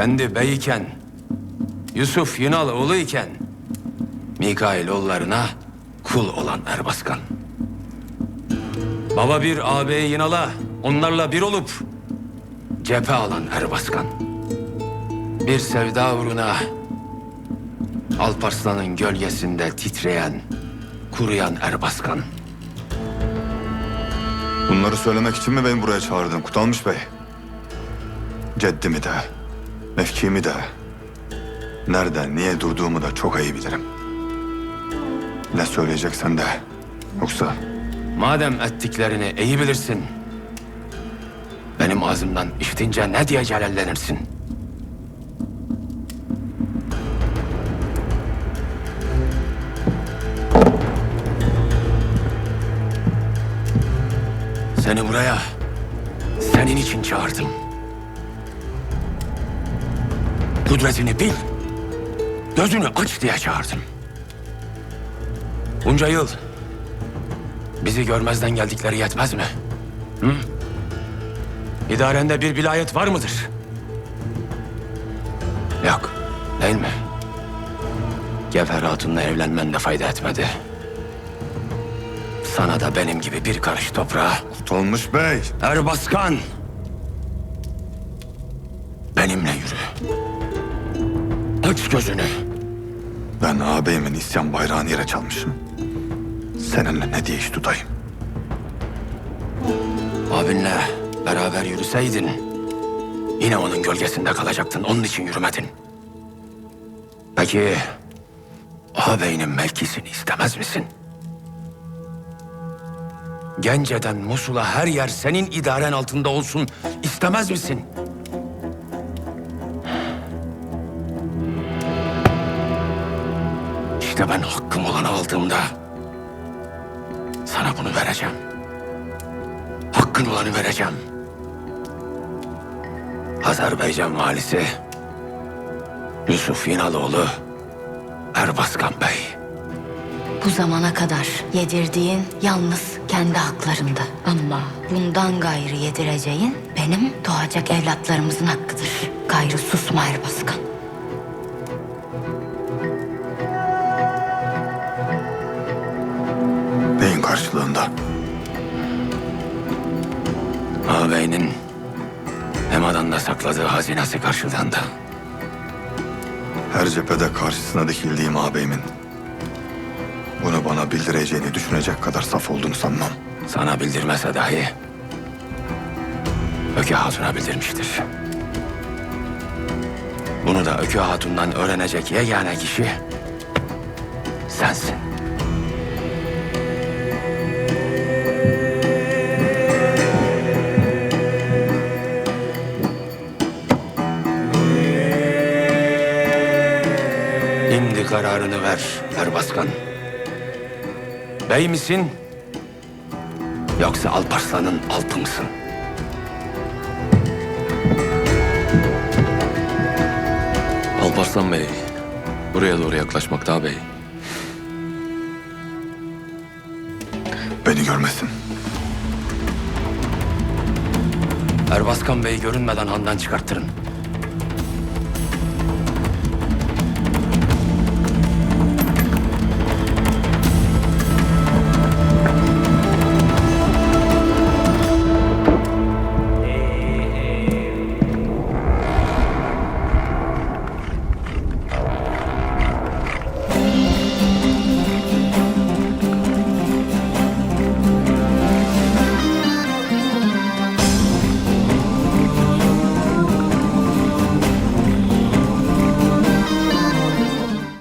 kendi bey iken, Yusuf Yunal oğlu iken, Mikail oğullarına kul olan Erbaskan. Baba bir ağabeyi Yunal'a, onlarla bir olup cephe alan Erbaskan. Bir sevda uğruna Alparslan'ın gölgesinde titreyen, kuruyan Erbaskan. Bunları söylemek için mi beni buraya çağırdın Kutalmış Bey? Ceddimi de, mevkimi de, nereden, niye durduğumu da çok iyi bilirim. Ne söyleyeceksen de, yoksa Madem ettiklerini iyi bilirsin, benim ağzımdan işitince ne diye celallenirsin? Seni buraya senin için çağırdım. Kudretini bil, gözünü aç diye çağırdım. Bunca yıl Bizi görmezden geldikleri yetmez mi? Hı? İdarende bir vilayet var mıdır? Yok, değil mi? Gevher Hatun'la evlenmen de fayda etmedi. Sana da benim gibi bir karış toprağa Kutalmış Bey, Erbaskan! Benimle yürü. Aç gözünü. ben ağabeyimin isyan bayrağını yere çalmışım. Seninle ne diye iş tutayım? Abinle beraber yürüseydin yine onun gölgesinde kalacaktın. Onun için yürümedin. Peki ağabeyinin mevkisini istemez misin? Gence'den Musul'a her yer senin idaren altında olsun istemez misin? İşte ben hakkım olanı aldığımda sana bunu vereceğim. Hakkın olanı vereceğim. Azerbaycan valisi Yusuf Yinaloğlu Erbaskan Bey. Bu zamana kadar yedirdiğin yalnız kendi haklarında. Ama bundan gayrı yedireceğin benim doğacak evlatlarımızın hakkıdır. Gayrı susma Erbaskan. Ağabeyinin Hemadan'da sakladığı hazinesi karşılığında. Her cephede karşısına dikildiğim ağabeyimin bunu bana bildireceğini düşünecek kadar saf olduğunu sanmam. Sana bildirmese dahi Öke Hatun'a bildirmiştir. Bunu da Öke Hatun'dan öğrenecek yegane kişi sensin. Şimdi kararını ver Erbaskan. Bey misin? Yoksa Alparslan'ın alpı mısın? Alparslan Bey, buraya doğru yaklaşmakta bey. Beni görmesin. Erbaskan Bey görünmeden handan çıkarttırın.